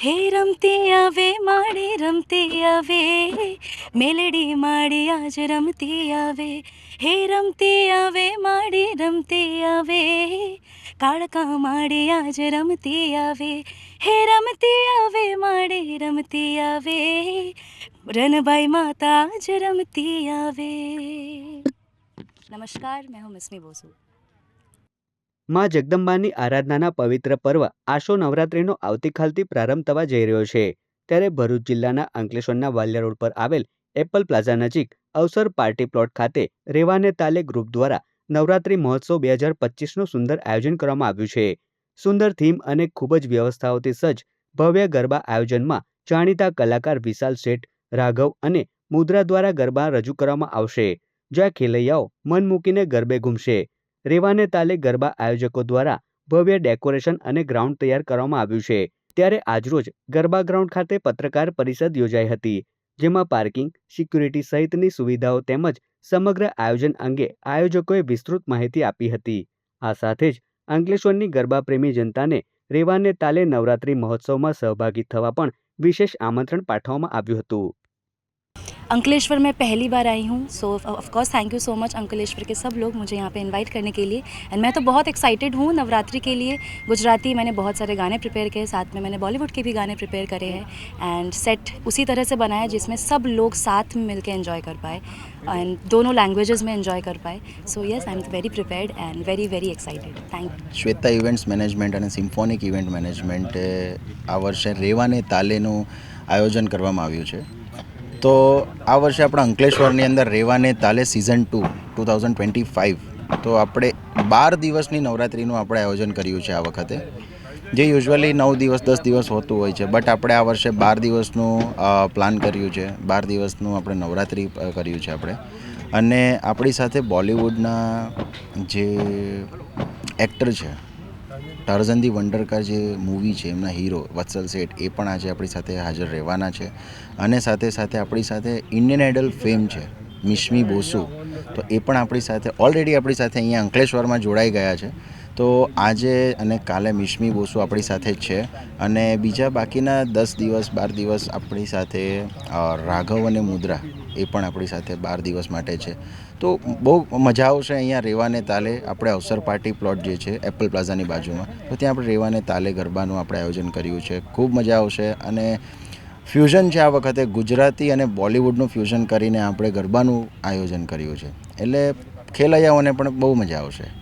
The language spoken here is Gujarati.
ಹೇ ರಮತೆ ಅವೆ ಮಾಡಿ ರಮತೆ ಅವೆ ಮೇಲಡಿ ಮಾಡಿ ಆಜ ರಮತೆ ಅವೆ ಹೇ ರಮತೆ ಅವೆ ಮಾಡಿ ರಮತೆ ಅವೆ ಕಾಳಕ ಮಾಡಿ ಆಜ ರಮತೆ ಅವೆ ಹೇ ರಮತೆ ಅವೆ ಮಾಡಿ ರಮತೆ ಅವೆ રનભાઈ માતા જ રમતી આવે નમસ્કાર મેં હું મિસ્મી બોસુ માં જગદંબાની આરાધનાના પવિત્ર પર્વ આશો નવરાત્રિનો આવતીકાલથી પ્રારંભ થવા જઈ રહ્યો છે. ત્યારે ભરૂચ જિલ્લાના અંકલેશ્વરના વાલિયા રોડ પર આવેલ એપલ પ્લાઝા નજીક અવસર પાર્ટી પ્લોટ ખાતે રેવાને તાલે ગ્રુપ દ્વારા નવરાત્રિ મહોત્સવ બે હજાર પચીસનું સુંદર આયોજન કરવામાં આવ્યું છે. સુંદર થીમ અને ખૂબ જ વ્યવસ્થાઓથી સજ્જ ભવ્ય ગરબા આયોજનમાં જાણીતા કલાકાર વિશાલ શેઠ, રાઘવ અને મુદ્રા દ્વારા ગરબા રજૂ કરવામાં આવશે. જ્યાં ખેલૈયાઓ મન મૂકીને ગરબે ઘૂમશે. રેવાને તાલે ગરબા આયોજકો દ્વારા ભવ્ય ડેકોરેશન અને ગ્રાઉન્ડ તૈયાર કરવામાં આવ્યું છે. ત્યારે આજરોજ ગરબા ગ્રાઉન્ડ ખાતે પત્રકાર પરિષદ યોજાઈ હતી, જેમાં પાર્કિંગ, સિક્યુરિટી સહિતની સુવિધાઓ તેમજ સમગ્ર આયોજન અંગે આયોજકોએ વિસ્તૃત માહિતી આપી હતી. આ સાથે જ અંકલેશ્વરની ગરબા પ્રેમી જનતાને રેવાને તાલે નવરાત્રિ મહોત્સવમાં સહભાગી થવા પણ વિશેષ આમંત્રણ પાઠવવામાં આવ્યું હતું. अंकलेश्वर में पहली बार आई हूँ so of course thank you so much Ankleshwar के सब लोग मुझे यहाँ पे इनवाइट करने के लिए एंड मैं तो बहुत एक्साइटेड हूँ नवरात्रि के लिए गुजराती मैंने बहुत सारे गाने प्रिपेयर किए साथ में मैंने बॉलीवुड के भी गाने प्रिपेयर करे हैं एंड सेट उसी तरह से बनाया जिसमें सब लोग साथ में मिलकर एंजॉय कर पाए एंड दोनों लैंग्वेजेस में एंजॉय कर पाए so yes I am very prepared and very very excited thank you Shweta events management અને સિમ્ફોનિક ઇવેન્ટ મેનેજમેન્ટે આ વર્ષે રેવાને તાલેનું આયોજન કરવામાં આવ્યું છે તો આ વર્ષે આપણા અંકલેશ્વરની અંદર રેવાને તાલે season two two thousand twenty five તો આપણે બાર દિવસની નવરાત્રિનું આપણે આયોજન કર્યું છે આ વખતે. જે યુઝ્યુઅલી નવ દિવસ, દસ દિવસ હોતું હોય છે. બટ આપણે આ વર્ષે બાર દિવસનું પ્લાન કર્યું છે. બાર દિવસનું આપણે નવરાત્રિ કર્યું છે આપણે. અને આપણી સાથે બોલિવૂડના જે એક્ટર છે ટાર્ઝન ધી વંડરકાર જે મૂવી છે, એમના હીરો વત્સલ શેઠ, એ પણ આજે આપણી સાથે હાજર રહેવાના છે. અને સાથે સાથે આપણી સાથે ઇન્ડિયન આઇડલ ફેમ છે, મિશ્મી બોસુ. તો એ પણ આપણી સાથે ઓલરેડી આપણી સાથે અહીંયા અંકલેશ્વરમાં જોડાઈ ગયા છે. તો આજે અને કાલે મિશ્મી બોસુ આપણી સાથે જ છે. અને બીજા બાકીના દસ દિવસ, બાર દિવસ આપણી સાથે રાઘવ અને મુદ્રા એ પણ આપણી સાથે બાર દિવસ માટે છે. તો બહુ મજા આવશે અહીંયા રેવાને તાલે. આપણે અવસર પાર્ટી પ્લોટ જે છે, એપલ પ્લાઝાની બાજુમાં, તો ત્યાં આપણે રેવાને તાલે ગરબાનું આપણે આયોજન કર્યું છે. ખૂબ મજા આવશે અને ફ્યુઝન છે આ વખતે ગુજરાતી અને બોલિવૂડનું ફ્યુઝન કરીને આપણે ગરબાનું આયોજન કર્યું છે. એટલે ખેલૈયાઓને પણ બહુ મજા આવશે.